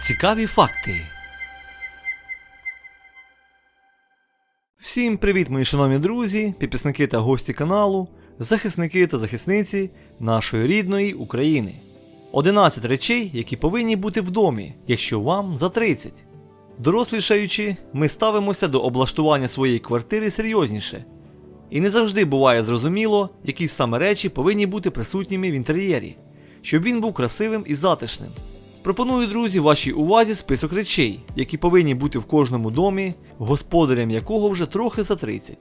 Цікаві факти. Всім привіт, мої шановні друзі, підписники та гості каналу, захисники та захисниці нашої рідної України. 11 речей, які повинні бути в домі, якщо вам за 30. Дорослішаючи, ми ставимося до облаштування своєї квартири серйозніше. І не завжди буває зрозуміло, які саме речі повинні бути присутніми в інтер'єрі, щоб він був красивим і затишним. Пропоную, друзі, вашій увазі список речей, які повинні бути в кожному домі, господарям якого вже трохи за 30.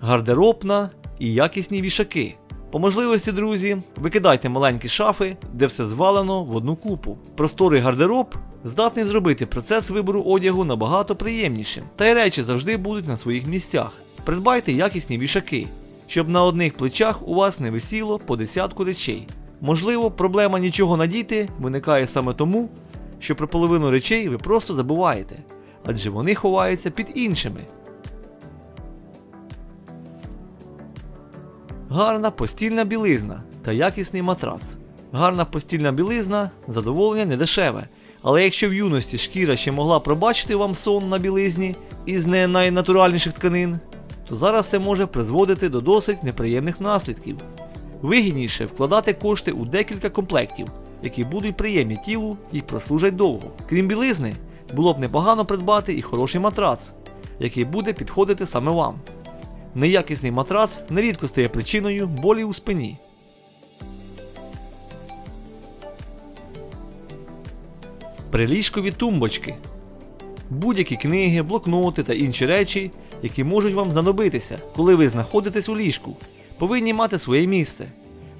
Гардеробна і якісні вішаки. По можливості, друзі, викидайте маленькі шафи, де все звалено в одну купу. Просторий гардероб здатний зробити процес вибору одягу набагато приємнішим, та й речі завжди будуть на своїх місцях. Придбайте якісні вішаки, щоб на одних плечах у вас не висіло по десятку речей. Можливо, проблема нічого надіти виникає саме тому, що про половину речей ви просто забуваєте, адже вони ховаються під іншими. Гарна постільна білизна та якісний матрац. Гарна постільна білизна задоволення не дешеве. Але якщо в юності шкіра ще могла пробачити вам сон на білизні із не найнатуральніших тканин, то зараз це може призводити до досить неприємних наслідків. Вигідніше вкладати кошти у декілька комплектів, які будуть приємні тілу і прослужать довго. Крім білизни, було б непогано придбати і хороший матрац, який буде підходити саме вам. Неякісний матрац нерідко стає причиною болі у спині. Приліжкові тумбочки. Будь-які книги, блокноти та інші речі, які можуть вам знадобитися, коли ви знаходитесь у ліжку, повинні мати своє місце.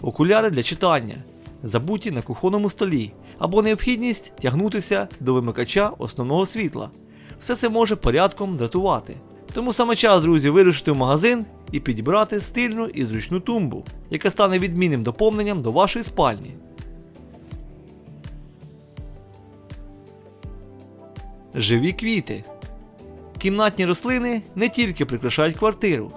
Окуляри для читання, забуті на кухонному столі, або необхідність тягнутися до вимикача основного світла. Все це може порядком дратувати. Тому саме час, друзі, вирушити в магазин і підібрати стильну і зручну тумбу, яка стане відмінним доповненням до вашої спальні. Живі квіти. Кімнатні рослини не тільки прикрашають квартиру,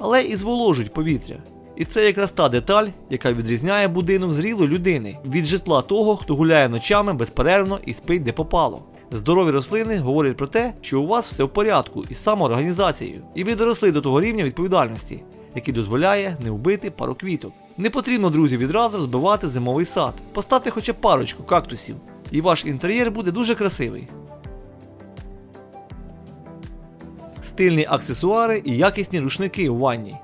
але і зволожують повітря. І це якраз та деталь, яка відрізняє будинок зрілої людини від житла того, хто гуляє ночами безперервно і спить де попало. Здорові рослини говорять про те, що у вас все в порядку із самоорганізацією, і ви доросли до того рівня відповідальності, який дозволяє не вбити пару квіток. Не потрібно, друзі, відразу розбивати зимовий сад, поставте хоча парочку кактусів, і ваш інтер'єр буде дуже красивий. Стильні аксесуари і якісні рушники у ванні.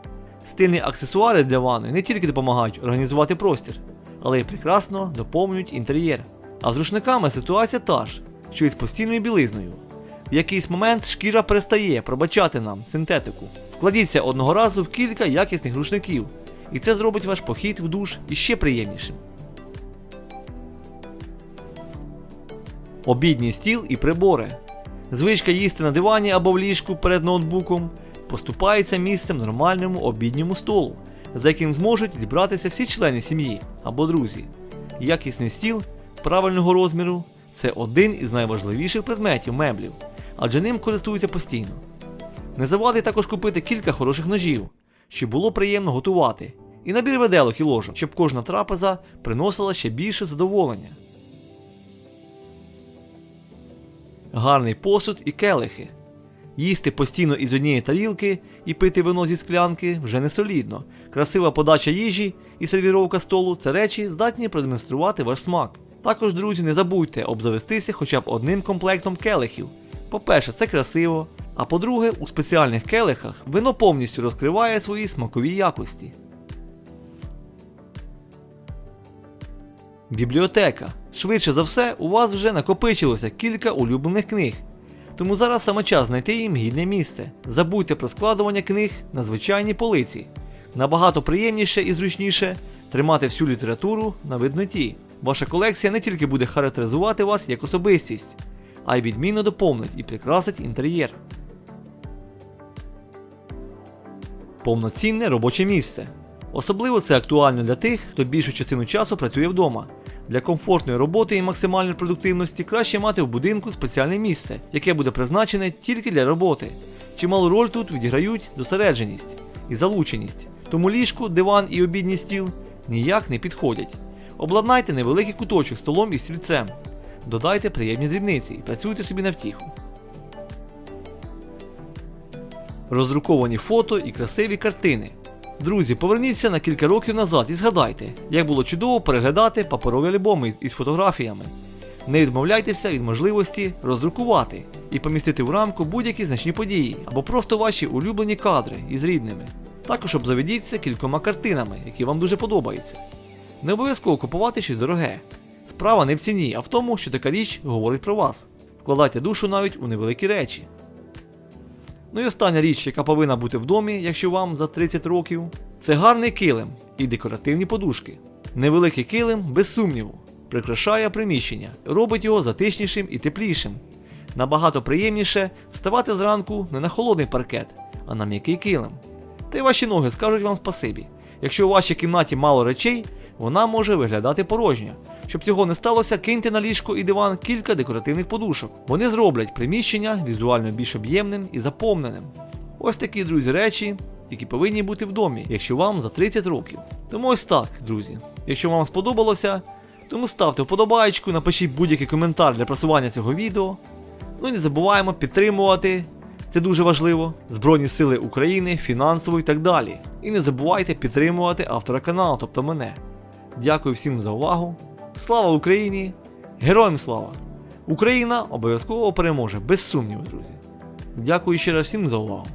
Стильні аксесуари для ванни не тільки допомагають організувати простір, але й прекрасно доповнюють інтер'єр. А з рушниками ситуація та ж, що і з постільною білизною. В якийсь момент шкіра перестає пробачати нам синтетику. Вкладіться одного разу в кілька якісних рушників, і це зробить ваш похід в душ іще приємнішим. Обідній стіл і прибори. Звичка їсти на дивані або в ліжку перед ноутбуком поступається місцем нормальному обідньому столу, за яким зможуть зібратися всі члени сім'ї або друзі. Якісний стіл правильного розміру це один із найважливіших предметів меблів, адже ним користуються постійно. Не завадить також купити кілька хороших ножів, щоб було приємно готувати, і набір виделок і ложок, щоб кожна трапеза приносила ще більше задоволення. Гарний посуд і келихи. Їсти постійно із однієї тарілки і пити вино зі склянки вже не солідно. Красива подача їжі і сервіровка столу це речі, здатні продемонструвати ваш смак. Також, друзі, не забудьте обзавестися хоча б одним комплектом келихів. По-перше, це красиво, а по-друге, у спеціальних келихах вино повністю розкриває свої смакові якості. Бібліотека. Швидше за все, у вас вже накопичилося кілька улюблених книг. Тому зараз саме час знайти їм гідне місце. Забудьте про складування книг на звичайній полиці. Набагато приємніше і зручніше тримати всю літературу на видноті. Ваша колекція не тільки буде характеризувати вас як особистість, а й відмінно доповнить і прикрасить інтер'єр. Повноцінне робоче місце. Особливо це актуально для тих, хто більшу частину часу працює вдома. Для комфортної роботи і максимальної продуктивності краще мати в будинку спеціальне місце, яке буде призначене тільки для роботи. Чималу роль тут відіграють досередженість і залученість. Тому ліжку, диван і обідній стіл ніяк не підходять. Обладнайте невеликий куточок столом і стільцем. додайте приємні дрібниці і працюйте собі на втіху. Роздруковані фото і красиві картини. Друзі, поверніться на кілька років назад і згадайте, як було чудово переглядати паперові альбоми із фотографіями. Не відмовляйтеся від можливості роздрукувати і помістити в рамку будь-які значні події або просто ваші улюблені кадри із рідними. Також обзаведіться кількома картинами, які вам дуже подобаються. Не обов'язково купувати щось дороге. Справа не в ціні, а в тому, що така річ говорить про вас. Вкладайте душу навіть у невеликі речі. Ну і остання річ, яка повинна бути в домі, якщо вам за 30 років, це гарний килим і декоративні подушки. Невеликий килим, без сумніву, прикрашає приміщення, робить його затишнішим і теплішим. Набагато приємніше вставати зранку не на холодний паркет, а на м'який килим. Та й ваші ноги скажуть вам спасибі. Якщо у вашій кімнаті мало речей, вона може виглядати порожньо. Щоб цього не сталося, киньте на ліжко і диван кілька декоративних подушок. Вони зроблять приміщення візуально більш об'ємним і заповненим. Ось такі, друзі, речі, які повинні бути в домі, якщо вам за 30 років. Тому ось так, друзі. Якщо вам сподобалося, тому ставте вподобайку, напишіть будь-який коментар для просування цього відео. Ну і не забуваємо підтримувати. Це дуже важливо. Збройні Сили України, фінансово і так далі. І не забувайте підтримувати автора каналу, тобто мене. Дякую всім за увагу. Слава Україні! Героям слава! Україна обов'язково переможе, без сумніву, друзі. Дякую ще раз всім за увагу.